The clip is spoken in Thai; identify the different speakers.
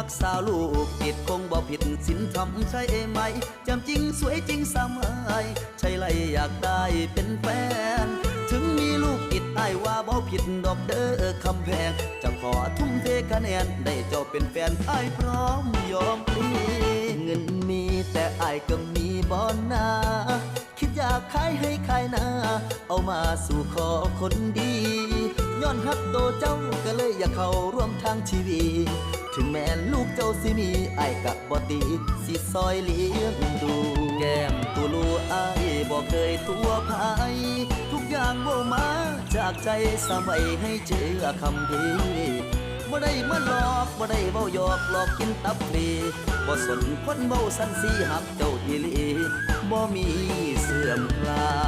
Speaker 1: ักสาวลูกติดคงบ่ผิดสินทำใช่ไหมจำจริงสวยจริงสมัยใช่ไรอยากได้เป็นแฟน ถึงมีลูกติดอ้ายว่าบ่ผิดดอกเด้อคำแพงจะขอทุ่มเทคะแนนได้เจ้าเป็นแฟนไอ้พร้อมยอมพลีเงินมีแต่อ้ายก็มีบ่นนาคิดอยากขายให้ขายนาเอามาสู่ขอคนดีย้อนฮักโตเจ้าก็เลยอยากเข้าร่วมทางชีวิต ถึงแม้ลูกเจ้าสิมีไอ้กับบ่ติดสิซอยเลี้ยงดู แก้มตูลูไอ้ายบ่เคยตัวภายทุกอย่างบ่มาจากใจสมัยให้เชื่อคำพีบ่ได้มาหลอกบ่ได้เว้าหยอกหลอกกินตับฟรีบ่สนคนเว้าสันสีหักเจ้าอีหลีบ่มีเสื่อมคลา